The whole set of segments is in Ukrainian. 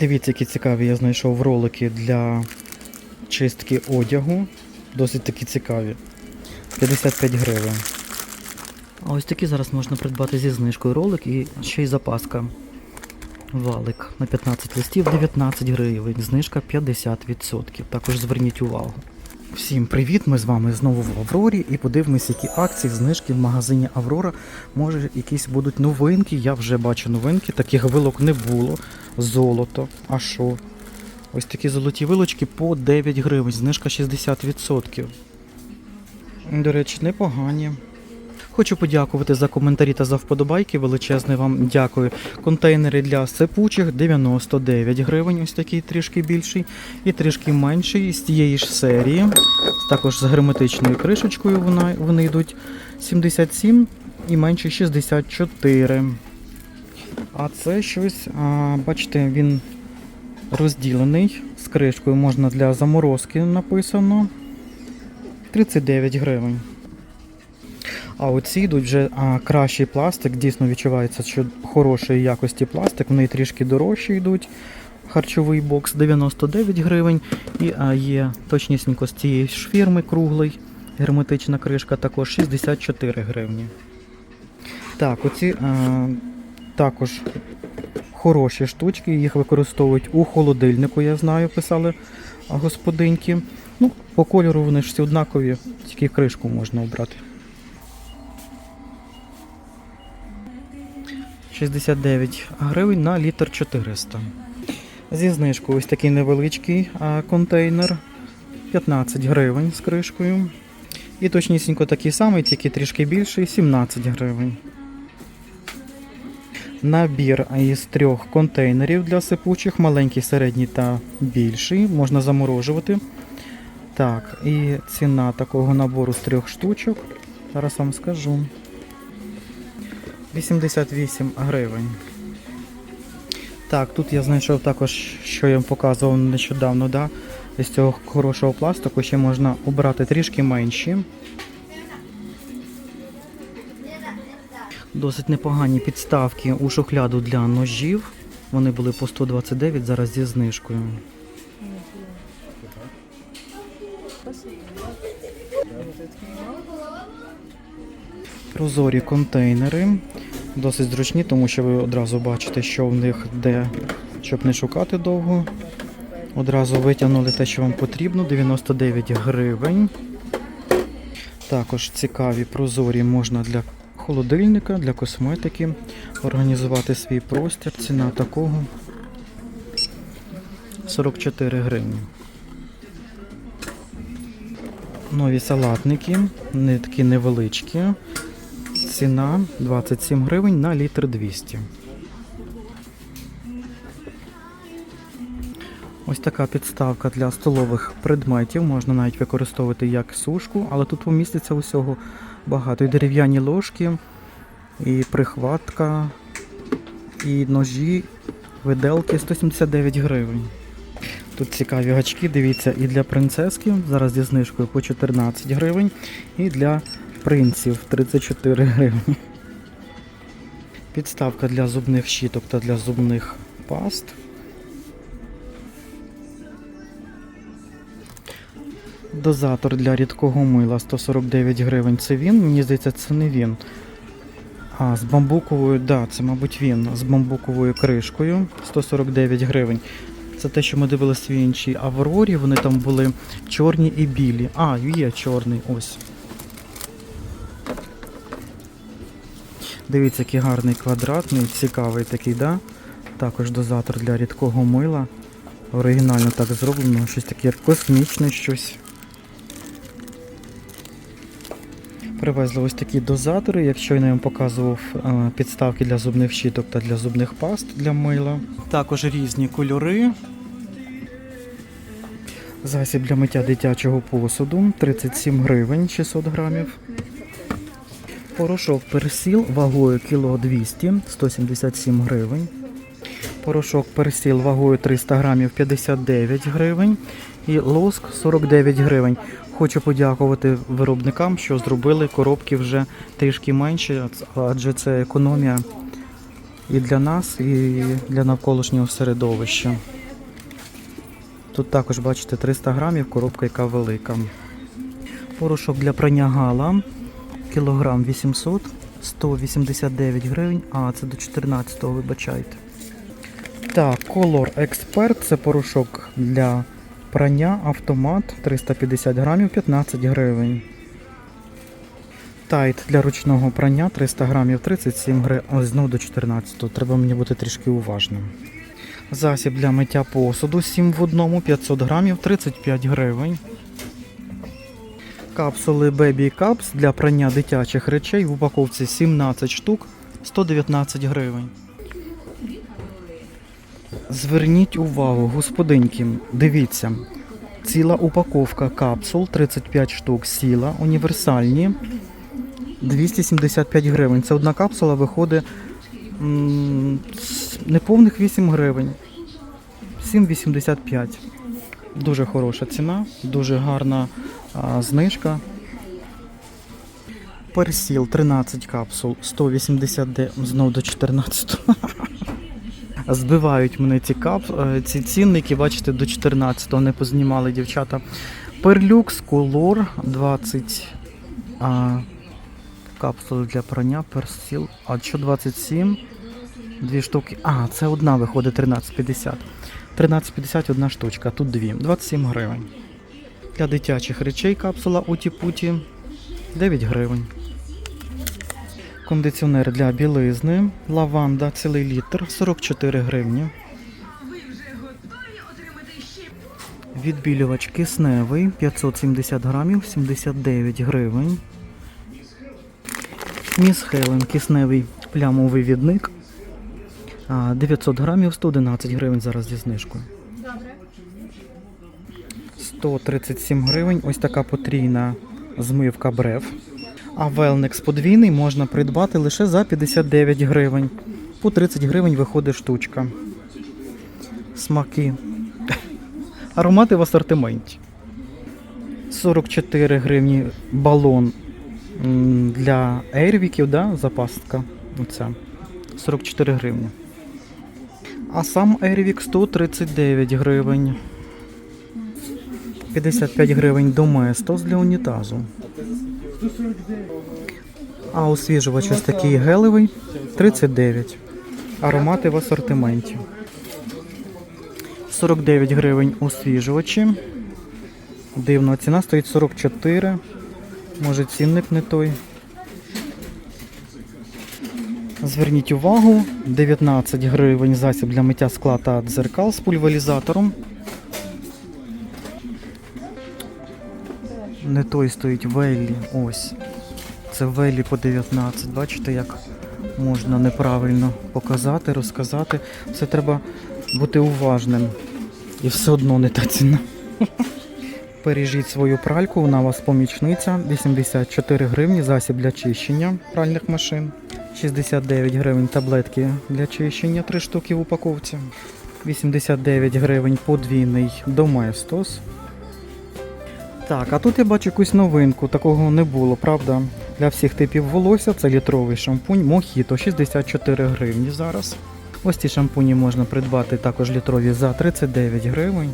Дивіться, які цікаві я знайшов ролики для чистки одягу. Досить такі цікаві. 55 гривень. А ось такі зараз можна придбати зі знижкою ролик і ще й запаска. Валик на 15 листів 19 гривень, знижка 50%. Також зверніть увагу. Всім привіт! Ми з вами знову в Аврорі і подивимось, які акції, знижки в магазині Аврора. Може, якісь будуть новинки. Я вже бачу новинки, таких вилок не було. Золото. А що? Ось такі золоті вилочки по 9 гривень, знижка 60%. До речі, непогані. Хочу подякувати за коментарі та за вподобайки. Величезне вам дякую. Контейнери для сипучих 99 гривень, ось такий трішки більший, і трішки менший з тієї ж серії. Також з герметичною кришечкою вона, вони йдуть 77 і менший 64. А це щось, а, бачите, він розділений з кришкою. Можна для заморозки написано. 39 гривень. А оці йдуть вже а, кращий пластик, дійсно відчувається, що хорошої якості пластик, вони трішки дорожчі йдуть. Харчовий бокс 99 гривень. І а, є точнісінько з цієї ж фірми круглий. Герметична кришка також 64 гривні. Так, оці а, також хороші штучки, їх використовують у холодильнику, я знаю, писали господинки. Ну, по кольору вони ж всі однакові, тільки кришку можна обрати. 69 гривень на літр 400. Зі знижкою ось такий невеличкий контейнер 15 гривень з кришкою. І точнісінько такий самий, тільки трішки більший 17 гривень. Набір із трьох контейнерів для сипучих, маленький, середній та більший. Можна заморожувати. Так, і ціна такого набору з трьох штучок. Зараз вам скажу. 88 гривень. Так, тут я знайшов також, що я вам показував нещодавно, да? з цього хорошого пластику ще можна обрати трішки менші. Досить непогані підставки у шухляду для ножів. Вони були по 129, зараз зі знижкою. Прозорі контейнери. Досить зручні, тому що ви одразу бачите, що в них де, щоб не шукати довго. Одразу витягнули те, що вам потрібно. 99 гривень. Також цікаві прозорі можна для холодильника, для косметики. Організувати свій простір. Ціна такого 44 гривні. Нові салатники, не такі невеличкі. Ціна 27 гривень на літр 200. Ось така підставка для столових предметів. Можна навіть використовувати як сушку, але тут поміститься усього багато. І дерев'яні ложки, і прихватка, і ножі, виделки 179 гривень. Тут цікаві гачки, дивіться, і для принцески, зараз зі знижкою по 14 гривень, і для принців 34 гривні. Підставка для зубних щіток та для зубних паст. Дозатор для рідкого мила 149 гривень. Це він, мені здається, це не він. А, з бамбуковою, да, це, мабуть, він. З бамбуковою кришкою 149 гривень. Це те, що ми дивилися в іншій Аврорі. Вони там були чорні і білі. А, є чорний, ось. Дивіться, який гарний квадратний, цікавий такий, да? Також дозатор для рідкого мила. Оригінально так зроблено, щось таке космічне щось. Привезли ось такі дозатори, як щойно я вам показував е, підставки для зубних щіток та для зубних паст для мила. Також різні кольори. Засіб для миття дитячого посуду 37 гривень 600 грамів. Порошок персіл вагою кіло 200 177 гривень. Порошок персіл вагою 300 грамів 59 гривень. І лоск 49 гривень. Хочу подякувати виробникам, що зробили коробки вже трішки менші, адже це економія і для нас, і для навколишнього середовища. Тут також, бачите, 300 грамів, коробка яка велика. Порошок для прання гала, кілограм 800, 189 гривень, а це до 14-го, вибачайте. Так, Color Expert це порошок для прання автомат 350 грамів 15 гривень. Тайт для ручного прання 300 грамів 37 гривень. Ось знову до 14. Треба мені бути трішки уважним. Засіб для миття посуду 7 в одному 500 грамів 35 гривень. Капсули Baby Cups для прання дитячих речей в упаковці 17 штук 119 гривень. Зверніть увагу, господинки, дивіться. Ціла упаковка капсул 35 штук сіла, універсальні 275 гривень. Це одна капсула виходить неповних 8 гривень. 7,85. Дуже хороша ціна, дуже гарна знижка. Персіл 13 капсул, 189, знов до 14. Збивають мене ці кап, е, ці цінники, бачите, до 14-го не познімали дівчата. Перлюкс Color 20 а, капсули для прання, персіл. А що 27? Дві штуки. А, це одна виходить 13,50. 13,50 одна штучка, тут дві. 27 гривень. Для дитячих речей капсула Уті-Путі 9 гривень. Кондиціонер для білизни. Лаванда цілий літр 44 гривні. Відбілювач кисневий 570 грамів 79 гривень. Міс Хелен кисневий плямовий відник. 900 грамів 111 гривень зараз зі знижкою. 137 гривень. Ось така потрійна змивка брев. А Велнекс подвійний можна придбати лише за 59 гривень. По 30 гривень виходить штучка. Смаки. Аромати в асортименті. 44 гривні балон для ейрвіків, да, запаска. Оця. 44 гривні. А сам Airvik 139 гривень. 55 гривень Domestos для унітазу. А освіжувач ось такий гелевий 39. Аромати в асортименті. 49 гривень освіжувачі. Дивно, ціна стоїть 44. Може цінник не той. Зверніть увагу, 19 гривень засіб для миття скла та дзеркал з пульверізатором. Не той стоїть Веллі. Ось. Це Веллі по 19. Бачите, як можна неправильно показати, розказати. Це треба бути уважним. І все одно не та ціна. Пережіть свою пральку, вона у вас помічниця. 84 гривні засіб для чищення пральних машин. 69 гривень таблетки для чищення, 3 штуки в упаковці. 89 гривень подвійний Доместос. Так, а тут я бачу якусь новинку, такого не було, правда? Для всіх типів волосся це літровий шампунь Мохіто 64 гривні зараз. Ось ці шампуні можна придбати також літрові за 39 гривень.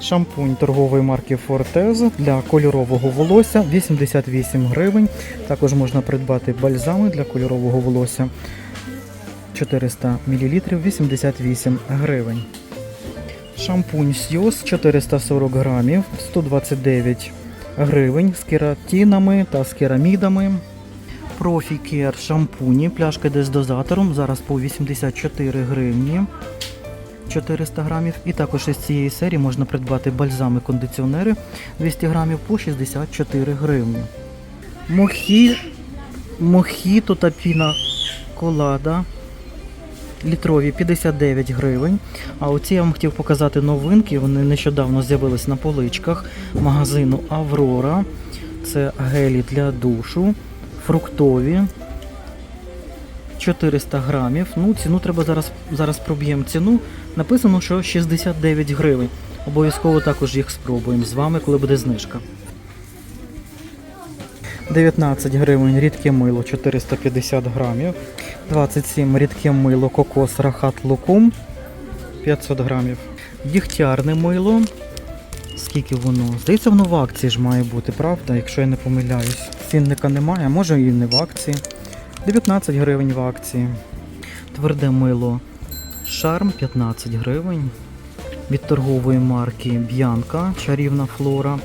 Шампунь торгової марки Fortez для кольорового волосся 88 гривень. Також можна придбати бальзами для кольорового волосся 400 мл 88 гривень. Шампунь Сьюз 440 грамів 129 гривень з кератинами та з керамідами. Профі Care шампуні, пляшка йде з дозатором, зараз по 84 гривні. 400 грамів. І також із цієї серії можна придбати бальзами кондиціонери 200 грамів по 64 гривні. Мохі... Мохіто та піна колада літрові 59 гривень. А оці я вам хотів показати новинки. Вони нещодавно з'явились на поличках магазину Аврора. Це гелі для душу, фруктові. 400 грамів. Ну, ціну треба зараз, зараз проб'ємо ціну. Написано, що 69 гривень. Обов'язково також їх спробуємо з вами, коли буде знижка. 19 гривень рідке мило 450 грамів. 27 рідке мило кокос рахат лукум 500 грамів. Дігтярне мило. Скільки воно? Здається, воно в акції ж має бути, правда? Якщо я не помиляюсь. Цінника немає, може і не в акції. 19 гривень в акції. Тверде мило Шарм 15 гривень. Від торгової марки Б'янка Чарівна флора.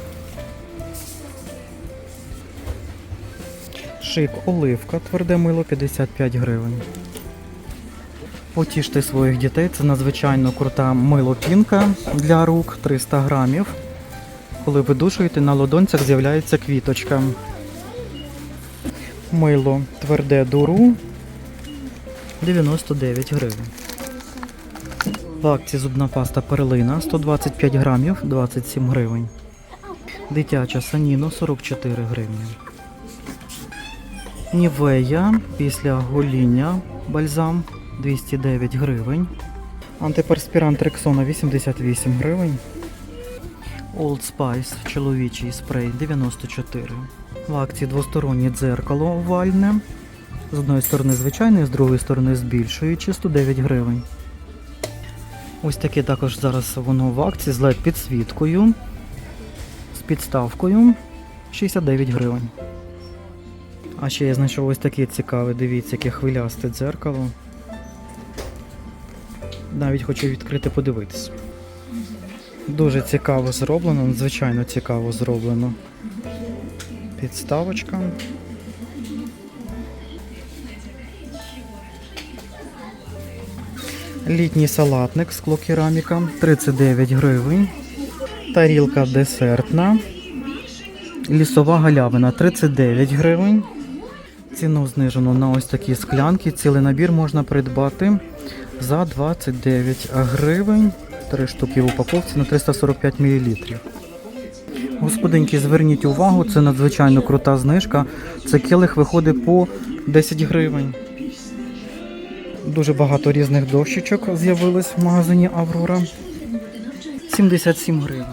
Шик оливка, тверде мило 55 гривень. Потіште своїх дітей. Це надзвичайно крута мило-пінка для рук 300 грамів. Коли видушуєте, на ладонцях з'являється квіточка. Мило тверде дуру 99 гривень. В акції зубна паста перлина 125 грамів 27 гривень. Дитяча саніно 44 гривні. Нівея після гоління бальзам 209 гривень. Антиперспірант Рексона 88 гривень. Old Spice чоловічий спрей 94. В акції двостороннє дзеркало овальне. З одної сторони звичайне, з другої сторони збільшуючи 109 гривень. Ось таке також зараз воно в акції з LED підсвіткою. З підставкою 69 гривень. А ще я знайшов ось таке цікаве, дивіться, яке хвилясте дзеркало. Навіть хочу відкрити подивитись. Дуже цікаво зроблено, надзвичайно цікаво зроблено. Підставочка. Літній салатник склокераміка 39 гривень. Тарілка десертна. Лісова галявина 39 гривень. Ціну знижено на ось такі склянки. Цілий набір можна придбати за 29 гривень. Три штуки в упаковці на 345 мл. Господинки, зверніть увагу, це надзвичайно крута знижка. Це келих виходить по 10 гривень. Дуже багато різних дощечок з'явилось в магазині Аврора. 77 гривень.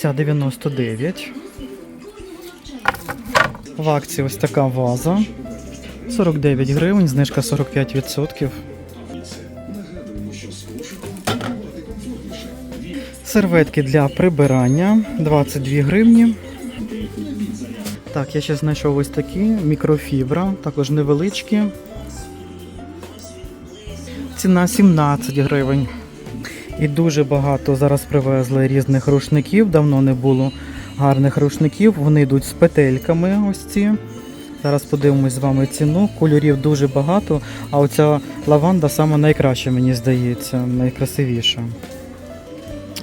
Ця 99. В акції ось така ваза. 49 гривень, знижка 45%. Серветки для прибирання 22 гривні. Так, я ще знайшов ось такі мікрофібра, також невеличкі. Ціна 17 гривень. І дуже багато зараз привезли різних рушників. Давно не було гарних рушників. Вони йдуть з петельками. Ось ці. Зараз подивимось з вами ціну. Кольорів дуже багато, а оця лаванда саме найкраща, мені здається, найкрасивіша.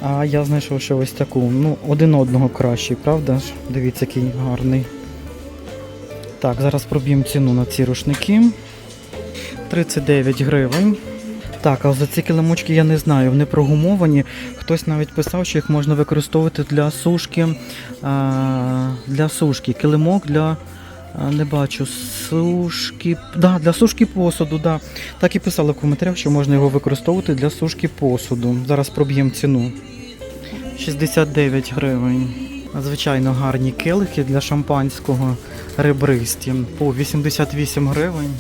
А я знайшов ще ось таку. Ну, один одного кращий, правда ж? Дивіться, який гарний. Так, зараз проб'ємо ціну на ці рушники. 39 гривень. Так, а за ці килимочки я не знаю, вони прогумовані. Хтось навіть писав, що їх можна використовувати для сушки. Для сушки. Килимок для. Не бачу, сушки. Да, для сушки посуду, да. Так і писали в коментарях, що можна його використовувати для сушки посуду. Зараз проб'ємо ціну. 69 гривень. Звичайно, гарні келихи для шампанського ребристі по 88 гривень.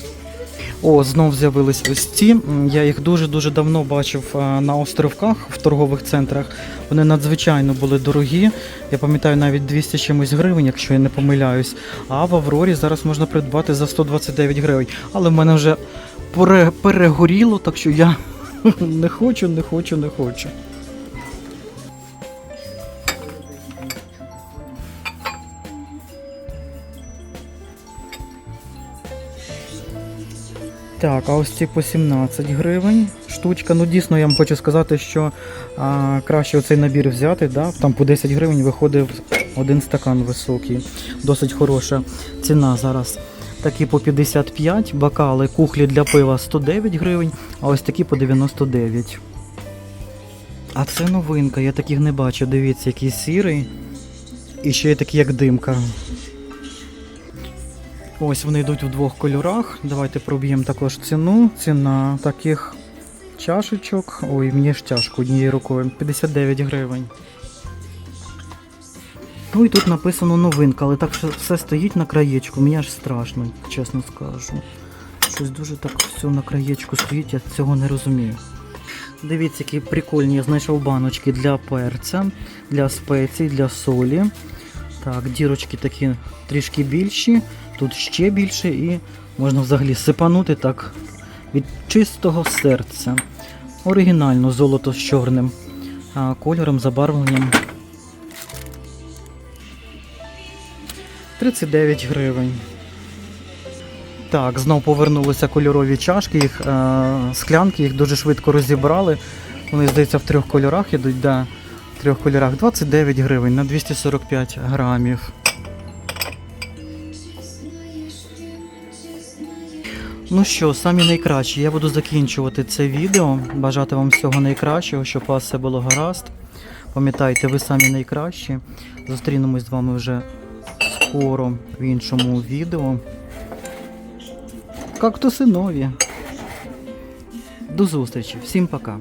О, знов з'явились ось ці. Я їх дуже-дуже давно бачив на островках в торгових центрах. Вони надзвичайно були дорогі. Я пам'ятаю навіть 200 чимось гривень, якщо я не помиляюсь. А в Аврорі зараз можна придбати за 129 гривень. Але в мене вже пере- перегоріло, так що я не хочу, не хочу, не хочу. Так, а ось ці по 17 гривень штучка. Ну дійсно я вам хочу сказати, що а, краще оцей набір взяти. Да? Там по 10 гривень виходив один стакан високий. Досить хороша ціна зараз. Такі по 55, бокали, кухлі для пива 109 гривень, а ось такі по 99. А це новинка, я таких не бачу. Дивіться, який сірий. І ще є такий, як димка. Ось вони йдуть в двох кольорах. Давайте проб'ємо також ціну. Ціна таких чашечок. Ой, мені ж тяжко однією рукою. 59 гривень. Ну і тут написано новинка, але так що все стоїть на краєчку. Мені аж страшно, чесно скажу. Щось дуже так все на краєчку стоїть, я цього не розумію. Дивіться, які прикольні, я знайшов баночки для перця, для спецій, для солі. Так, дірочки такі трішки більші, тут ще більше і можна взагалі сипанути так від чистого серця. Оригінально золото з чорним кольором, забарвленням. 39 гривень. Так, знов повернулися кольорові чашки, їх е, склянки, їх дуже швидко розібрали. Вони, здається, в трьох кольорах ідуть, да, в трьох кольорах 29 гривень на 245 грамів. Ну що, самі найкращі. Я буду закінчувати це відео. Бажати вам всього найкращого, щоб у вас все було гаразд. Пам'ятайте, ви самі найкращі. Зустрінемось з вами вже скоро в іншому відео. Кактуси нові. До зустрічі. Всім пока.